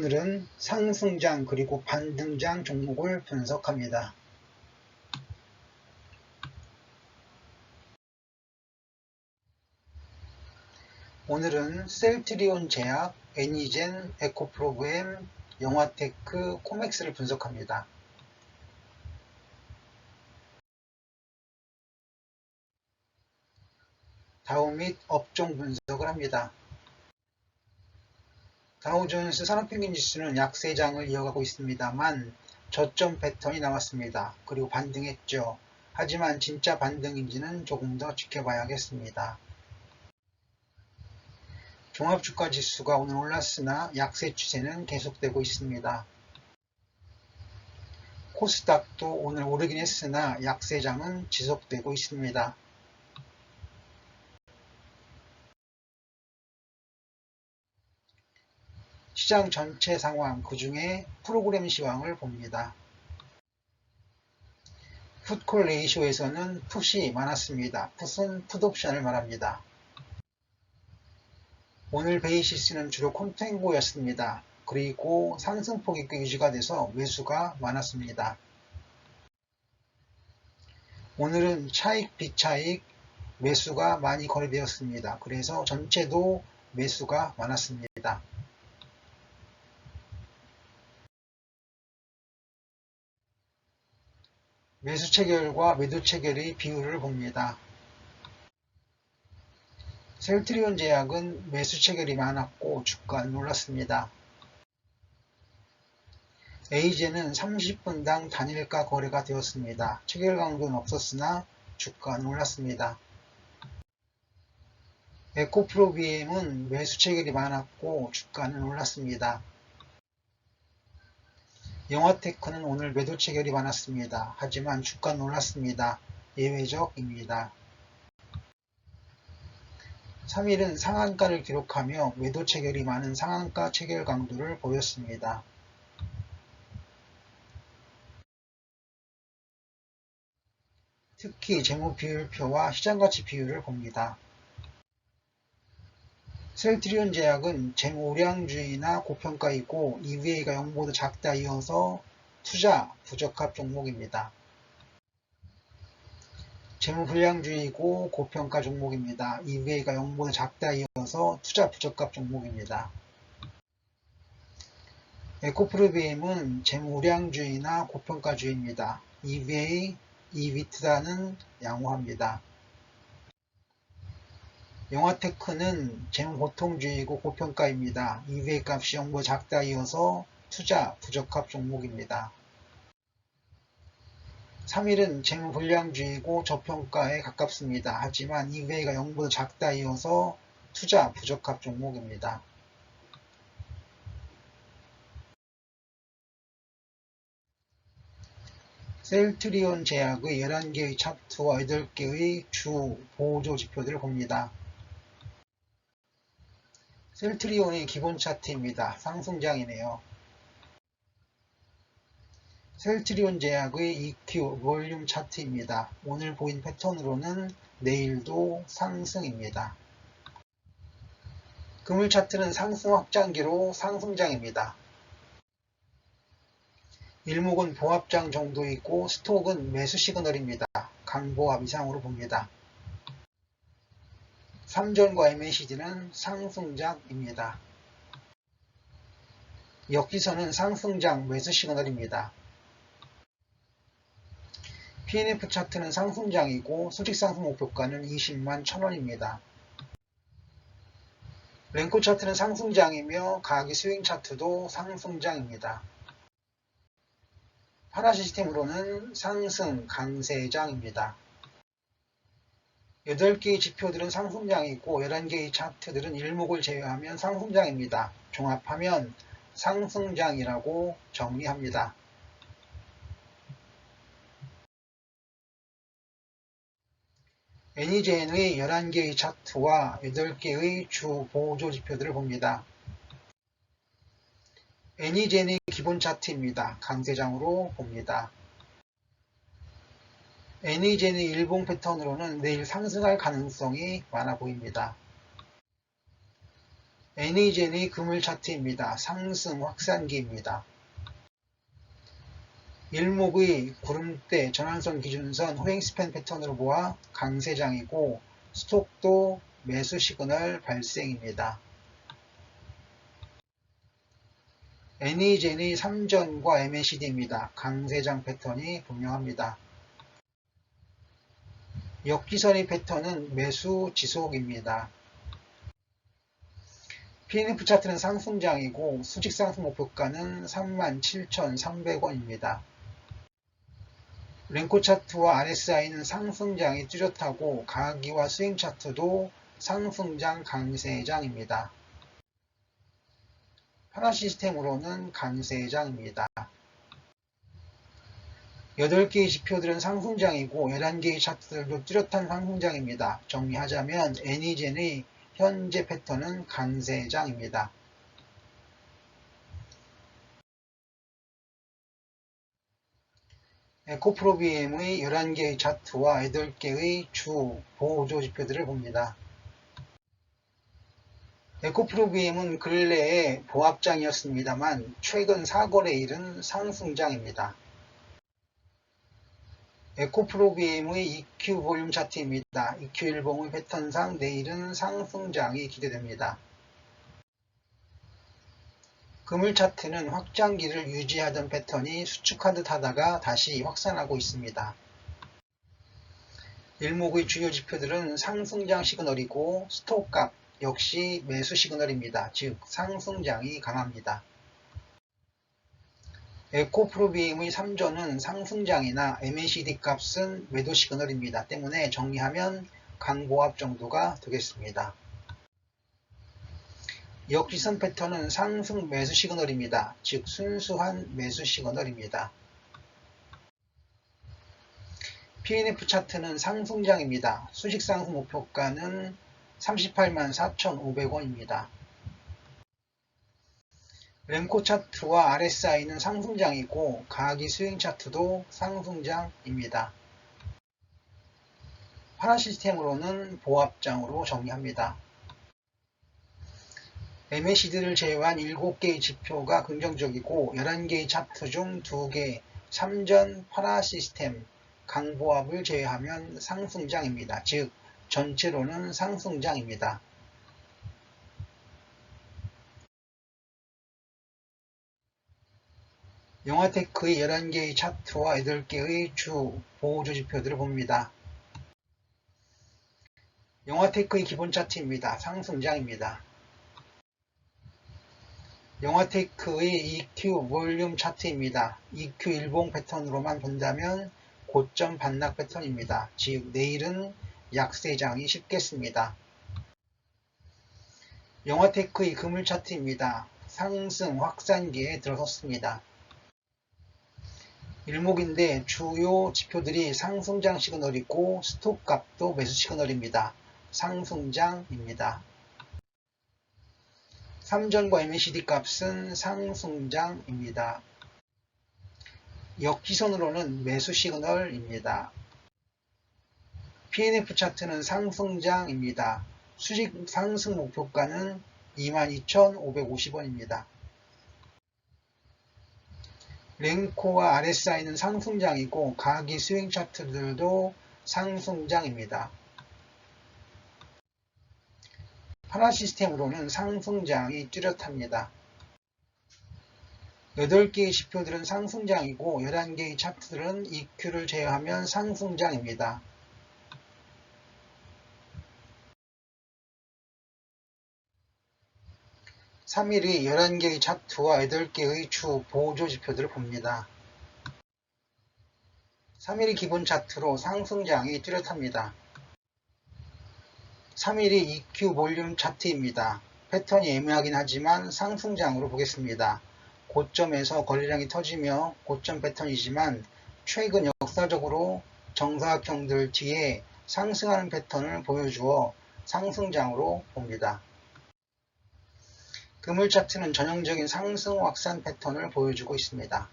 오늘은 상승장 그리고 반등장 종목을 분석합니다. 오늘은 셀트리온 제약, 애니젠, 에코프로그램, 영화테크, 코맥스를 분석합니다. 다우 및 업종 분석을 합니다. 다우존스 산업평균 지수는 약세장을 이어가고 있습니다만 저점 패턴이 나왔습니다. 그리고 반등했죠. 하지만 진짜 반등인지는 조금 더 지켜봐야겠습니다. 종합주가 지수가 오늘 올랐으나 약세 추세는 계속되고 있습니다. 코스닥도 오늘 오르긴 했으나 약세장은 지속되고 있습니다. 시장 전체 상황, 그 중에 프로그램 시황을 봅니다. 풋콜 레이쇼에서는 풋이 많았습니다. 풋은 풋옵션을 말합니다. 오늘 베이시스는 주로 콘탱고였습니다. 그리고 상승폭이 유지가 돼서 매수가 많았습니다. 오늘은 차익, 비차익, 매수가 많이 거래되었습니다. 그래서 전체도 매수가 많았습니다. 매수 체결과 매도 체결의 비율을 봅니다. 셀트리온 제약은 매수 체결이 많았고 주가는 올랐습니다. 에이제는 30분당 단일가 거래가 되었습니다. 체결 강도는 없었으나 주가는 올랐습니다. 에코프로비엠은 매수 체결이 많았고 주가는 올랐습니다. 영화테크는 오늘 매도 체결이 많았습니다. 하지만 주가는 올랐습니다. 예외적입니다. 3일은 상한가를 기록하며 매도 체결이 많은 상한가 체결 강도를 보였습니다. 특히 재무 비율표와 시장 가치 비율을 봅니다. 셀트리온 제약은 재무우량주의나 고평가이고 EVA가 0보다 작다 이어서 투자 부적합 종목입니다. 재무불량주의고 고평가 종목입니다. EVA가 0보다 작다 이어서 투자 부적합 종목입니다. 에코프로비엠은 재무우량주의나 고평가주의입니다. EVA, EVT라는 양호합니다. 영화테크는 재무보통주의고 고평가입니다. EVA 값이 0보다 작다 이어서 투자 부적합 종목입니다. 3일은 재무불량주의고 저평가에 가깝습니다. 하지만 EVA가 0보다 작다 이어서 투자 부적합 종목입니다. 셀트리온 제약의 11개의 차트와 8개의 주 보조 지표들을 봅니다. 셀트리온의 기본 차트입니다. 상승장이네요. 셀트리온 제약의 EQ 볼륨 차트입니다. 오늘 보인 패턴으로는 내일도 상승입니다. 금일 차트는 상승 확장기로 상승장입니다. 일목은 보합장 정도이고 스톡은 매수 시그널입니다. 강보합 이상으로 봅니다. 3전과 MACD는 상승장입니다. 역기선은 상승장 매수 시그널입니다. PNF 차트는 상승장이고 수직 상승 목표가는 20만 1000원입니다. 랭코 차트는 상승장이며 가기 스윙 차트도 상승장입니다. 파라 시스템으로는 상승 강세장입니다. 8개의 지표들은 상승장이고 11개의 차트들은 일목을 제외하면 상승장입니다. 종합하면 상승장이라고 정리합니다. 애니젠의 11개의 차트와 8개의 주 보조 지표들을 봅니다. 애니젠의 기본 차트입니다. 강세장으로 봅니다. 애니젠의 일봉 패턴으로는 내일 상승할 가능성이 많아 보입니다. 애니젠의 금을 차트입니다. 상승 확산기입니다. 일목의 구름대 전환선 기준선 호행스팬 패턴으로 보아 강세장이고 스톡도 매수 시그널 발생입니다. 애니젠의 3전과 MACD입니다. 강세장 패턴이 분명합니다. 역기선의 패턴은 매수 지속입니다. PNF 차트는 상승장이고 수직 상승 목표가는 37,300원입니다. 랭코 차트와 RSI는 상승장이 뚜렷하고 가기와 스윙 차트도 상승장 강세장입니다. 하나 시스템으로는 강세장입니다. 8개의 지표들은 상승장이고 11개의 차트들도 뚜렷한 상승장입니다. 정리하자면 애니젠의 현재 패턴은 강세장입니다. 에코프로비엠의 11개의 차트와 8개의 주 보조 지표들을 봅니다. 에코프로비엠은 근래에 보합장이었습니다만 최근 4거래일은 상승장입니다. 에코프로비엠의 EQ 볼륨 차트입니다. EQ 일봉의 패턴상 내일은 상승장이 기대됩니다. 금을 차트는 확장기를 유지하던 패턴이 수축하듯 하다가 다시 확산하고 있습니다. 일목의 주요 지표들은 상승장 시그널이고 스톱값 역시 매수 시그널입니다. 즉 상승장이 강합니다. 에코프로비엠의 3조는 상승장이나 MACD 값은 매도 시그널입니다. 때문에 정리하면 강보합 정도가 되겠습니다. 역지선 패턴은 상승 매수 시그널입니다. 즉 순수한 매수 시그널입니다. PNF 차트는 상승장입니다. 수직 상승 목표가는 38만 4,500원입니다. 램코 차트와 RSI는 상승장이고 가기 스윙 차트도 상승장입니다. 파라 시스템으로는 보합장으로 정리합니다. MACD를 제외한 7개의 지표가 긍정적이고 11개의 차트 중 2개 3전 파라 시스템 강보합을 제외하면 상승장입니다. 즉 전체로는 상승장입니다. 영화테크의 11개의 차트와 8개의 주 보호조 지표들을 봅니다. 영화테크의 기본 차트입니다. 상승장입니다. 영화테크의 EQ 볼륨 차트입니다. EQ 일봉 패턴으로만 본다면 고점 반락 패턴입니다. 즉 내일은 약세장이 쉽겠습니다. 영화테크의 금을 차트입니다. 상승 확산기에 들어섰습니다. 일목인데 주요 지표들이 상승장 시그널이고 스톱 값도 매수 시그널입니다. 상승장입니다. 3전과 MACD 값은 상승장입니다. 역지선으로는 매수 시그널입니다. PNF 차트는 상승장입니다. 수직 상승 목표가는 22,550원입니다. 랭코와 RSI는 상승장이고 가기 스윙 차트들도 상승장입니다. 파라 시스템으로는 상승장이 뚜렷합니다. 8개의 지표들은 상승장이고 11개의 차트들은 EQ를 제외하면 상승장입니다. 3일이 11개의 차트와 8개의 주 보조 지표들을 봅니다. 3일이 기본 차트로 상승장이 뚜렷합니다. 3일이 EQ 볼륨 차트입니다. 패턴이 애매하긴 하지만 상승장으로 보겠습니다. 고점에서 거래량이 터지며 고점 패턴이지만 최근 역사적으로 정사각형들 뒤에 상승하는 패턴을 보여주어 상승장으로 봅니다. 금을 차트는 전형적인 상승 확산 패턴을 보여주고 있습니다.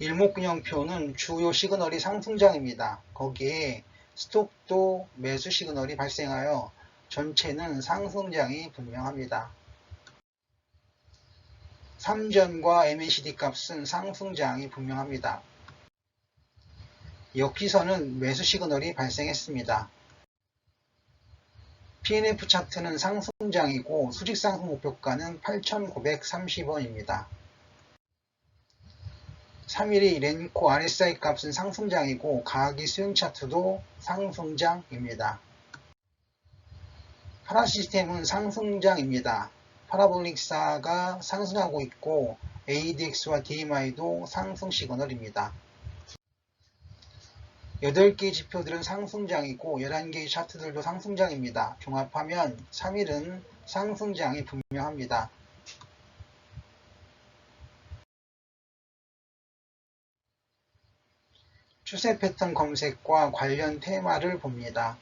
일목균형표는 주요 시그널이 상승장입니다. 거기에 스톱도 매수 시그널이 발생하여 전체는 상승장이 분명합니다. 3전과 MACD 값은 상승장이 분명합니다. 여기서는 매수 시그널이 발생했습니다. PNF 차트는 상승장이고 수직 상승 목표가는 8,930원입니다. 3일이 렌코 RSI 값은 상승장이고 가기 수용 차트도 상승장입니다. 파라 시스템은 상승장입니다. 파라볼릭사가 상승하고 있고 ADX와 DMI도 상승 시그널입니다. 8개의 지표들은 상승장이고 11개의 차트들도 상승장입니다. 종합하면 3일은 상승장이 분명합니다. 추세 패턴 검색과 관련 테마를 봅니다.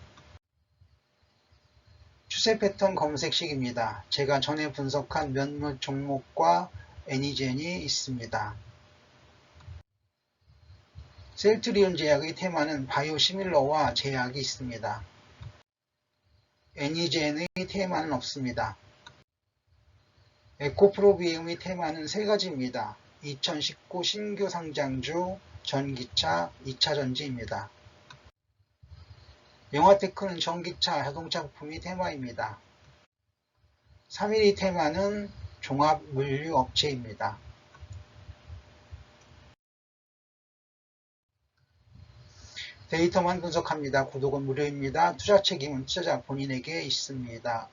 추세 패턴 검색식입니다. 제가 전에 분석한 몇몇 종목과 애니젠이 있습니다. 셀트리온 제약의 테마는 바이오시밀러와 제약이 있습니다. 애니젠의 테마는 없습니다. 에코프로비움의 테마는 세 가지입니다. 2019 신규 상장주, 전기차, 2차 전지입니다. 영화테크는 전기차, 자동차 부품이 테마입니다. 3일의 테마는 종합 물류 업체입니다. 데이터만 분석합니다. 구독은 무료입니다. 투자 책임은 투자자 본인에게 있습니다.